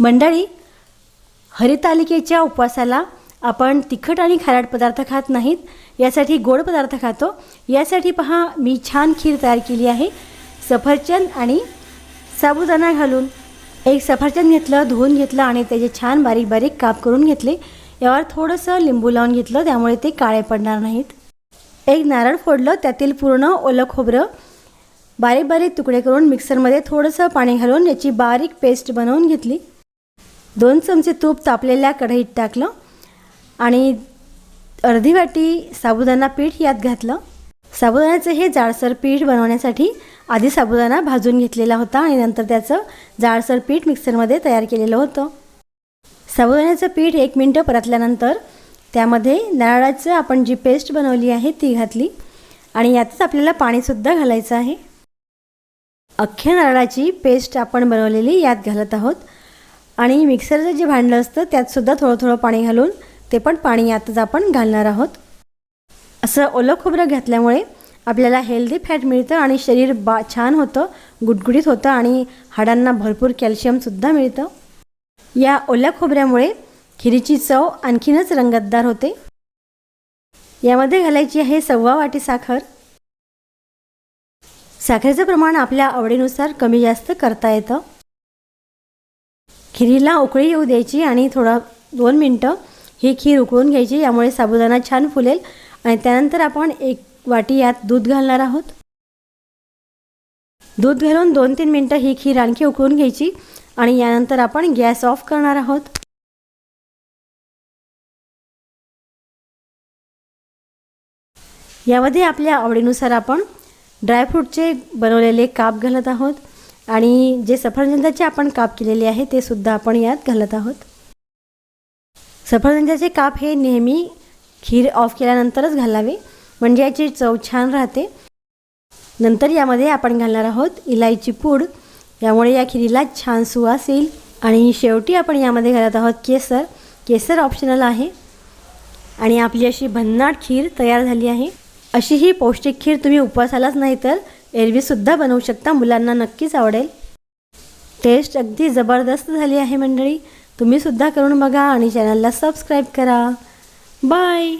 मंडळी हरितालिकेच्या उपवासाला आपण तिखट आणि खारट पदार्थ खात नाहीत यासाठी गोड पदार्थ खातो. यासाठी पहा मी छान खीर तयार केली आहे. सफरचंद आणि साबुदाणा घालून एक सफरचंद घेतलं धुवून घेतलं आणि त्याचे छान बारीक बारीक काप करून घेतले. यावर थोडंसं लिंबू लावून घेतलं त्यामुळे ते काळे पडणार नाहीत. एक नारळ फोडलं त्यातील पूर्ण ओलं खोबरं बारीक बारीक तुकडे करून मिक्सरमध्ये थोडंसं पाणी घालून याची बारीक पेस्ट बनवून घेतली. दोन चमचे तूप तापलेल्या कढईत टाकलं आणि अर्धी वाटी साबुदाणा पीठ यात घातलं. साबुदाण्याचं हे जाडसर पीठ बनवण्यासाठी आधी साबुदाणा भाजून घेतलेला होता आणि नंतर त्याचं जाडसर पीठ मिक्सरमध्ये तयार केलेलं होतं. साबुदाण्याचं पीठ एक मिनटं परतल्यानंतर त्यामध्ये नारळाचं आपण जी पेस्ट बनवली आहे ती घातली आणि यातच आपल्याला पाणीसुद्धा घालायचं आहे. अख्ख्या नारळाची पेस्ट आपण बनवलेली यात घालत आहोत. आणि मिक्सरचं जे भांडं असतं त्यातसुद्धा थोडं थोडं पाणी घालून ते पण पाणी आताच आपण घालणार आहोत. असं ओलं खोबरं घातल्यामुळे आपल्याला हेल्दी फॅट मिळतं आणि शरीर बा छान होतं गुटगुटीत होतं आणि हाडांना भरपूर कॅल्शियमसुद्धा मिळतं. या ओल्या खोबऱ्यामुळे खिरीची चव आणखीनच रंगतदार होते. यामध्ये घालायची आहे सव्वा वाटी साखर. साखरेचं प्रमाण आपल्या आवडीनुसार कमी जास्त करता येतं. खिरीला उकळी येऊ द्यायची आणि थोडा दोन मिनटं ही खीर उकळून घ्यायची यामुळे साबुदाणा छान फुलेल. आणि त्यानंतर आपण एक वाटी यात दूध घालणार आहोत. दूध घालून दोन तीन मिनटं ही खीर आणखी उकळून घ्यायची आणि यानंतर आपण गॅस ऑफ करणार आहोत. यामध्ये आपल्या आवडीनुसार आपण ड्रायफ्रूटचे बनवलेले काप घालत आहोत. आणि जे सफरचंदाचे आपण काप केलेले आहे ते सुद्धा आपण यात घालत आहोत. सफरचंदाचे काप हे नेहमी खीर ऑफ केल्यानंतरच घालावे. म्हणजे याची चव छान राहते. नंतर यामध्ये आपण घालणार आहोत इलायची पूड. यामुळे या खिरीला छान सुवास येईल आणि शेवटी आपण यामध्ये घालत आहोत केसर. केसर ऑप्शनल आहे. आणि आपली अशी भन्नाट खीर तयार झाली आहे. अशी ही पौष्टिक खीर तुम्ही उपवासालाच नाही तर एरवीसुद्धा बनवू शकता मुलांना नक्कीच आवडेल. टेस्ट अगदी जबरदस्त झाली आहे मंडळी. तुम्हीसुद्धा करून बघा आणि चॅनलला सबस्क्राईब करा. बाय